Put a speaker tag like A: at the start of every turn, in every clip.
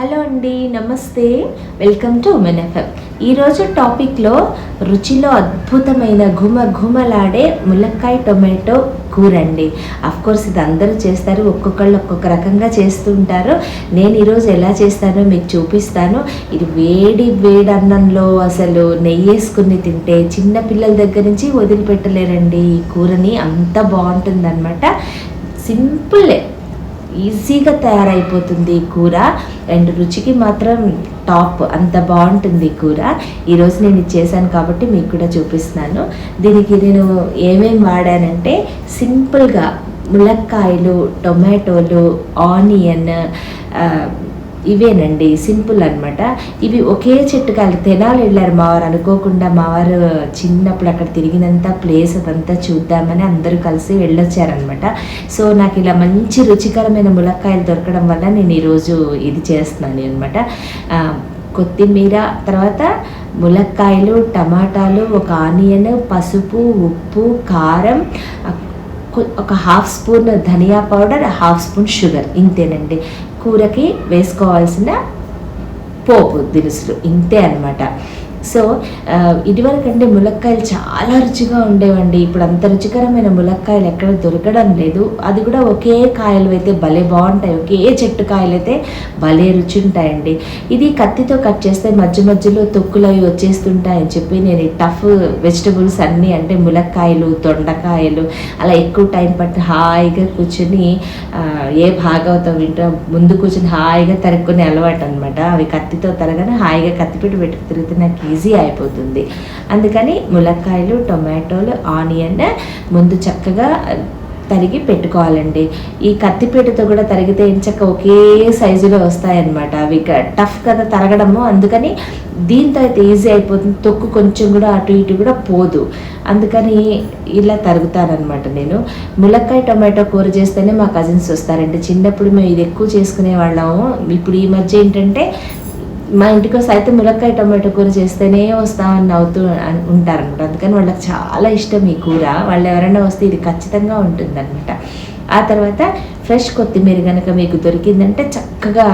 A: Hello అండి నమస్తే. Welcome to women FM. ఈరోజు టాపిక్లో రుచిలో అద్భుతమైన ఘుమ ఘుమలాడే ములక్కాయ టొమాటో కూర అండి కోర్స్ ఇది అందరూ చేస్తారు ఒక్కొక్కళ్ళు ఒక్కొక్క రకంగా చేస్తుంటారు నేను ఈరోజు ఎలా చేస్తానో మీకు చూపిస్తాను. ఇది వేడి వేడి అన్నంలో అసలు నెయ్యి వేసుకుని తింటే చిన్న పిల్లల దగ్గర నుంచి వదిలిపెట్టలేరండి ఈ కూరని. అంత బాగుంటుందన్నమాట. సింపులే ఈజీగా తయారైపోతుంది కూర. అండ్ రుచికి మాత్రం టాప్ అంత బాగుంటుంది కూర. ఈరోజు నేను ఇది చేశాను కాబట్టి మీకు కూడా చూపిస్తున్నాను. దీనికి నేను ఏమేమి వాడానంటే సింపుల్గా ములక్కాయలు టొమాటోలు ఆనియన్ ఇవేనండి సింపుల్ అనమాట ఇవి ఒకే చెట్టు కాదు తెనాలి వెళ్ళారు మావారు. అనుకోకుండా మావారు చిన్నప్పుడు అక్కడ తిరిగినంత ప్లేస్ అదంతా చూద్దామని అందరూ కలిసి వెళ్ళొచ్చారనమాట సో నాకు ఇలా మంచి రుచికరమైన ములక్కాయలు దొరకడం వల్ల నేను ఈరోజు ఇది చేస్తున్నాను అనమాట కొత్తిమీర తర్వాత ములక్కాయలు టమాటాలు ఒక ఆనియన్ పసుపు ఉప్పు కారం ఒక హాఫ్ స్పూన్ ధనియా పౌడర్ హాఫ్ స్పూన్ షుగర్ ఇంతేనండి. కూరకి వేసుకోవాల్సిన పోపు దినుసులు ఇంతే అన్నమాట. సో ఇదివరకంటే ములక్కాయలు చాలా రుచిగా ఉండేవండి. ఇప్పుడు అంత రుచికరమైన ములక్కాయలు ఎక్కడ దొరకడం లేదు. అది కూడా ఒకే కాయలు అయితే భలే బాగుంటాయి. ఒకే చెట్టు కాయలు అయితే భలే రుచి ఉంటాయండి ఇది కత్తితో కట్ చేస్తే మధ్య మధ్యలో తొక్కులు అవి వచ్చేస్తుంటాయని చెప్పి నేను టఫ్ వెజిటబుల్స్ అన్నీ అంటే ములక్కాయలు దొండకాయలు అలా ఎక్కువ టైం పట్టి హాయిగా కూర్చొని ఏ భాగవతం వింటో ముందు కూర్చొని హాయిగా తరుక్కునే అలవాటు అనమాట అవి కత్తితో తరగానే హాయిగా కత్తిపెట్టి పెట్టుకు తిరిగితే ఈజీ అయిపోతుంది. అందుకని ములక్కాయలు టొమాటోలు ఆనియన్ ముందు చక్కగా తరిగి పెట్టుకోవాలండి. ఈ కత్తిపీటతో కూడా తరిగితే చక్క ఒకే సైజులో వస్తాయన్నమాట. అవి టఫ్ కదా తరగడము. అందుకని దీంతో అయితే ఈజీ అయిపోతుంది. తొక్కు కొంచెం కూడా అటు ఇటు కూడా పోదు. అందుకని ఇలా తరుగుతానమాట నేను. ములక్కాయ టొమాటో కూర చేస్తేనే మా కజిన్స్ వస్తారండి. చిన్నప్పుడు మేము ఇది ఎక్కువ చేసుకునే వాళ్ళము ఇప్పుడు ఈ మధ్య ఏంటంటే మా ఇంటికోసం అయితే ములక్కాయ టమాటో కూర చేస్తేనే వస్తామని నవ్వుతూ ఉంటారనమాట అందుకని వాళ్ళకి చాలా ఇష్టం ఈ కూర. వాళ్ళు ఎవరైనా వస్తే ఇది ఖచ్చితంగా ఉంటుందన్నమాట. ఆ తర్వాత ఫ్రెష్ కొత్తిమీర కనుక మీకు దొరికిందంటే చక్కగా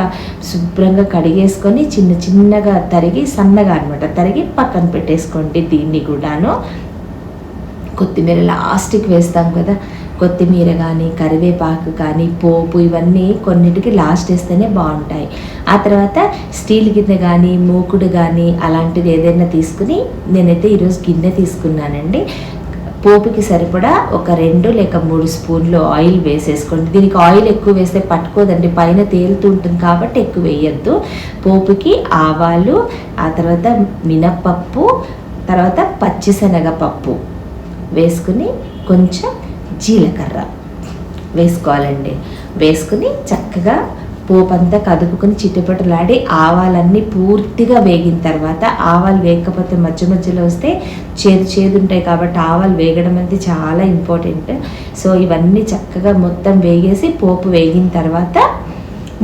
A: శుభ్రంగా కడిగేసుకొని చిన్న చిన్నగా తరిగి సన్నగా అనమాట తరిగి పక్కన పెట్టేసుకోండి దీన్ని కూడాను. కొత్తిమీర లాస్ట్కి వేస్తాం కదా. కొత్తిమీర కానీ కరివేపాకు కానీ పోపు ఇవన్నీ కొన్నిటికి లాస్ట్ వేస్తేనే బాగుంటాయి. ఆ తర్వాత స్టీల్ గిన్నె కానీ మూకుడు కానీ అలాంటిది ఏదైనా తీసుకుని నేనైతే ఈరోజు గిన్నె తీసుకున్నానండి. పోపుకి సరిపడా ఒక రెండు లేక మూడు స్పూన్లు ఆయిల్ వేసేసుకోండి. దీనికి ఆయిల్ ఎక్కువ వేస్తే పట్టుకోదండి. పైన తేలుతూ ఉంటుంది కాబట్టి ఎక్కువ వేయద్దు. పోపుకి ఆవాలు ఆ తర్వాత మినప్పప్పు తర్వాత పచ్చిశనగపప్పు వేసుకుని కొంచెం జీలకర్ర వేసుకోవాలండి. వేసుకుని చక్కగా పోపంతా కదుపుకొని చిట్టుపట్టులాడి ఆవాలన్నీ పూర్తిగా వేగిన తర్వాత ఆవాలు వేయకపోతే మధ్య మధ్యలో వస్తే చేదు చేదు ఉంటాయి కాబట్టి ఆవాలు వేగడం అనేది చాలా ఇంపార్టెంట్. సో ఇవన్నీ చక్కగా మొత్తం వేగేసి పోపు వేగిన తర్వాత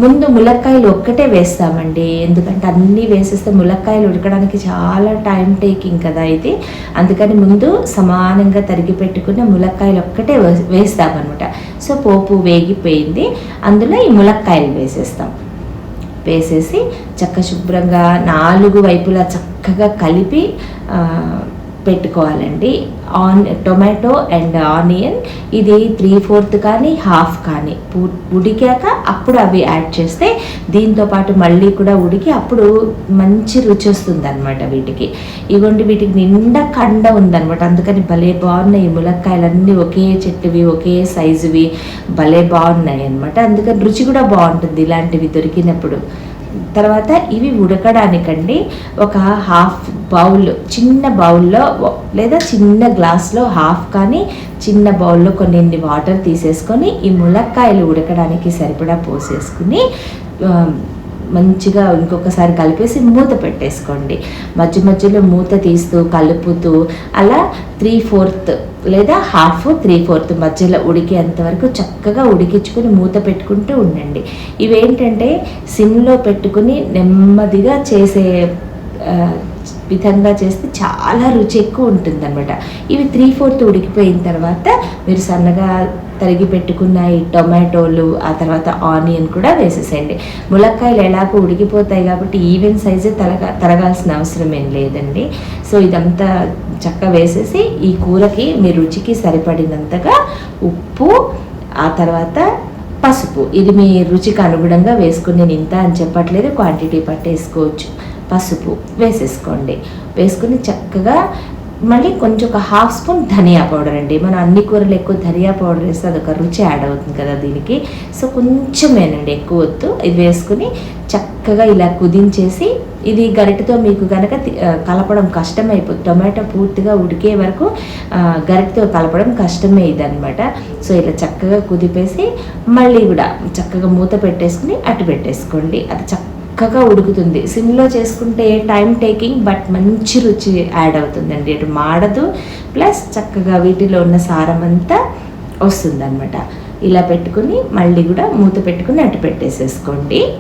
A: ముందు ములక్కాయలు ఒక్కటే వేస్తామండి. ఎందుకంటే అన్నీ వేసేస్తే ములక్కాయలు ఉడకడానికి చాలా టైం టేకింగ్ కదా ఇది. అందుకని ముందు సమానంగా తరిగి పెట్టుకున్న ములక్కాయలు ఒక్కటే వేస్తామన్నమాట. సో పోపు వేగిపోయింది. అందులో ఈ ములక్కాయలు వేసేస్తాం. వేసేసి చక్క శుభ్రంగా నాలుగు వైపులా చక్కగా కలిపి పెట్టుకోవాలండి. On tomato and onion. ఇది త్రీ ఫోర్త్ కానీ హాఫ్ కానీ. ఉడికాక అప్పుడు అవి యాడ్ చేస్తే దీంతో పాటు మళ్ళీ కూడా ఉడికి అప్పుడు మంచి రుచి వస్తుంది అనమాట వీటికి. ఇవ్వండి వీటికి నిండా కండ ఉందన్నమాట. అందుకని భలే బాగున్నాయి ములక్కాయలన్నీ. ఒకే చెట్టువి ఒకే సైజువి భలే బాగున్నాయి అనమాట అందుకని రుచి కూడా బాగుంటుంది ఇలాంటివి దొరికినప్పుడు. తర్వాత ఇవి ఉడకడానికండి. ఒక హాఫ్ బౌల్ చిన్న బౌల్లో లేదా చిన్న గ్లాస్లో హాఫ్ కానీ చిన్న బౌల్లో కొన్ని వాటర్ తీసేసుకొని ఈ ములక్కాయలు ఉడకడానికి సరిపడా పోసేసుకుని మంచిగా ఇంకొకసారి కలిపేసి మూత పెట్టేసుకోండి. మధ్య మధ్యలో మూత తీస్తూ కలుపుతూ అలా త్రీ ఫోర్త్ లేదా హాఫ్ త్రీ ఫోర్త్ మధ్యలో ఉడికేంత వరకు చక్కగా ఉడికించుకుని మూత పెట్టుకుంటూ ఉండండి. ఇవేంటంటే సిమ్లో పెట్టుకుని నెమ్మదిగా చేసే విధంగా చేస్తే చాలా రుచి ఎక్కువ ఉంటుంది అనమాట ఇవి త్రీ ఫోర్త్ ఉడికిపోయిన తర్వాత మీరు సన్నగా తరిగి పెట్టుకున్న ఈ టొమాటోలు ఆ తర్వాత ఆనియన్ కూడా వేసేసేయండి. ములక్కాయలు ఎలాగో ఉడికిపోతాయి కాబట్టి ఈవెన్ సైజే తరగ తరగాల్సిన అవసరం ఏం లేదండి. సో ఇదంతా చక్క వేసేసి ఈ కూరకి మీ రుచికి సరిపడినంతగా ఉప్పు ఆ తర్వాత పసుపు. ఇది మీ రుచికి అనుగుణంగా వేసుకుని నేను ఇంత అని చెప్పట్లేదు క్వాంటిటీ పట్టేసుకోవచ్చు. పసుపు వేసేసుకోండి. వేసుకుని చక్కగా మళ్ళీ కొంచెం ఒక హాఫ్ స్పూన్ ధనియా పౌడర్ అండి. మనం అన్ని కూరలు ఎక్కువ ధనియా పౌడర్ వేస్తే అదొక రుచి యాడ్ అవుతుంది కదా దీనికి. సో కొంచెమేనండి ఎక్కువ వద్దు. ఇది వేసుకుని చక్కగా ఇలా కుదించేసి ఇది గరిటతో మీకు కనుక కలపడం కష్టమైపోతుంది టొమాటో పూర్తిగా ఉడికే వరకు గరిటతో కలపడం కష్టమే ఇది సో ఇలా చక్కగా కుదిపేసి మళ్ళీ కూడా చక్కగా మూత పెట్టేసుకుని అటు పెట్టేసుకోండి. అది చక్క చక్కగా ఉడుకుతుంది. సిమ్లో చేసుకుంటే టైం టేకింగ్ బట్ మంచి రుచి యాడ్ అవుతుందండి. అటు మాడదు. ప్లస్ చక్కగా వీటిలో ఉన్న సారం అంతా వస్తుందన్నమాట. ఇలా పెట్టుకుని మళ్ళీ కూడా మూత పెట్టుకుని అటు పెట్టేసేసుకోండి.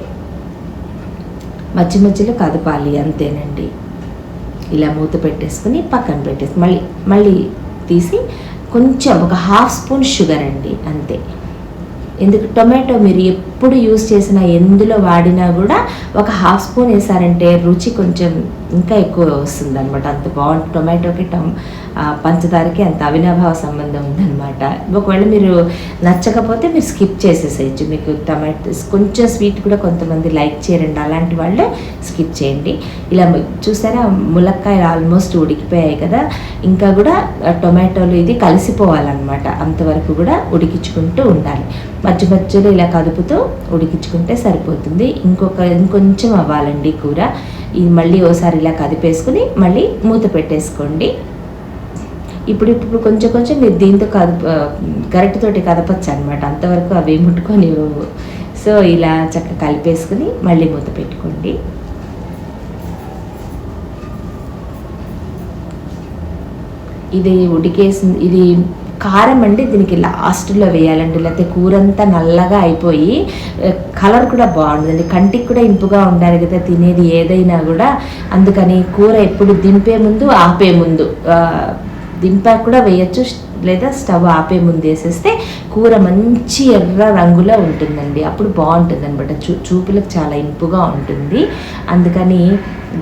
A: మధ్య మధ్యలో కదపాలి అంతేనండి. ఇలా మూత పెట్టేసుకుని పక్కన పెట్టేసి మళ్ళీ మళ్ళీ తీసి కొంచెం ఒక హాఫ్ స్పూన్ షుగర్ అండి అంతే. ఎందుకు? టొమాటో మీరు ఎప్పుడు యూస్ చేసినా ఎందులో వాడినా కూడా ఒక హాఫ్ స్పూన్ వేసారంటే రుచి కొంచెం ఇంకా ఎక్కువ వస్తుంది అనమాట అంత బాగుంటుంది టొమాటోకి టమ్ పంచదారకి అంత అవినాభావ సంబంధం ఉందన్నమాట. ఒకవేళ మీరు నచ్చకపోతే మీరు స్కిప్ చేసేసేయచ్చు. మీకు టమాటో కొంచెం స్వీట్ కూడా కొంతమంది లైక్ చేయరండి. అలాంటి వాళ్ళు స్కిప్ చేయండి. ఇలా చూసారా? ములక్కాయలు ఆల్మోస్ట్ ఉడికిపోయాయి కదా. ఇంకా కూడా టొమాటోలు ఇది కలిసిపోవాలన్నమాట. అంతవరకు కూడా ఉడికించుకుంటూ ఉండాలి. మధ్య మధ్యలో ఇలా కదుపుతూ ఉడికించుకుంటే సరిపోతుంది. ఇంకొక ఇంకొంచెం అవ్వాలండి కూర. ఇది మళ్ళీ ఓసారి ఇలా కదిపేసుకుని మళ్ళీ మూత పెట్టేసుకోండి. ఇప్పుడు ఇప్పుడు కొంచెం కొంచెం మీరు దీంతో కదప గరిటెతోటి కదపచ్చు అనమాట అంతవరకు అవి ముట్టుకొని సో ఇలా చక్కగా కలిపేసుకుని మళ్ళీ మూత పెట్టుకోండి. ఇది ఉడికేసి ఇది కారం అండి దీనికి లాస్ట్లో వేయాలండి. లేకపోతే కూర అంతా నల్లగా అయిపోయి కలర్ కూడా బాగుంటుందండి కంటికి కూడా ఇంపుగా ఉండాలి కదా తినేది ఏదైనా కూడా. అందుకని కూర ఎప్పుడు దింపే ముందు ఆపే ముందు. దింపాక కూడా వేయచ్చు లేదా స్టవ్ ఆపే ముందు వేసేస్తే కూర మంచి ఎర్ర రంగులో ఉంటుందండి. అప్పుడు బాగుంటుంది అనమాట చూ చూపులకు చాలా ఇంపుగా ఉంటుంది. అందుకని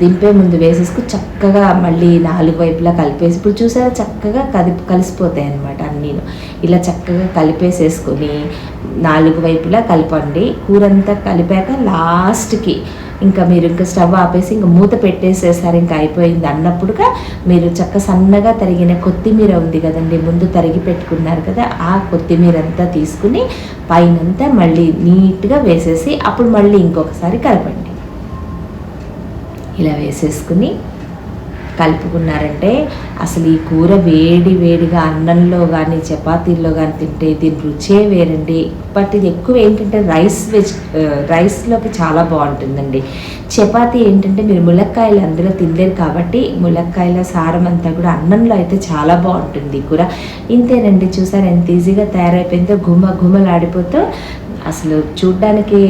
A: దింపే ముందు వేసేసుకు చక్కగా మళ్ళీ నాలుగు వైపులా కలిపేసి ఇప్పుడు చూసారా చక్కగా కది కలిసిపోతాయి అనమాట అన్నీను. ఇలా చక్కగా కలిపేసేసుకొని నాలుగు వైపులా కలపండి. కూరంతా కలిపాక లాస్ట్కి ఇంకా మీరు ఇంకా స్టవ్ ఆపేసి ఇంకా మూత పెట్టేసేసారు ఇంకా అయిపోయింది అన్నప్పుడుగా మీరు చక్క సన్నగా తరిగిన కొత్తిమీర ఉంది కదండి ముందు తరిగి పెట్టుకున్నారు కదా ఆ కొత్తిమీర అంతా తీసుకుని పైనంతా మళ్ళీ నీట్గా వేసేసి అప్పుడు మళ్ళీ ఇంకొకసారి కలపండి. ఇలా వేసేసుకుని కలుపుకున్నారంటే అసలు ఈ కూర వేడి వేడిగా అన్నంలో కానీ చపాతీల్లో కానీ తింటే దీని రుచే వేరండి. బట్ ఇది ఎక్కువ ఏంటంటే రైస్ వెజ్ రైస్లోకి చాలా బాగుంటుందండి. చపాతీ ఏంటంటే మీరు ములక్కాయలు అందులో తినలేరు కాబట్టి ములక్కాయల సారం అంతా కూడా అన్నంలో అయితే చాలా బాగుంటుంది కూర. ఇంతేనండి చూసారు ఎంత ఈజీగా తయారైపోయిందో గుమ్మ గుమ్మలాడిపోతూ అసలు చూడ్డానికి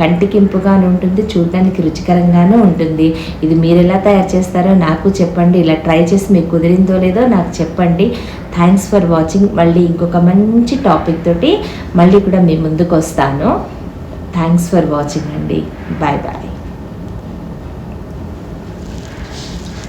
A: కంటికింపుగాను ఉంటుంది చూడడానికి రుచికరంగానూ ఉంటుంది. ఇది మీరు ఎలా తయారు చేస్తారో నాకు చెప్పండి. ఇలా ట్రై చేసి మీకు కుదిరిందో లేదో నాకు చెప్పండి. థ్యాంక్స్ ఫర్ వాచింగ్ మళ్ళీ ఇంకొక మంచి టాపిక్ తోటి మళ్ళీ కూడా మీ ముందుకు వస్తాను థ్యాంక్స్ ఫర్ వాచింగ్ అండి. Bye bye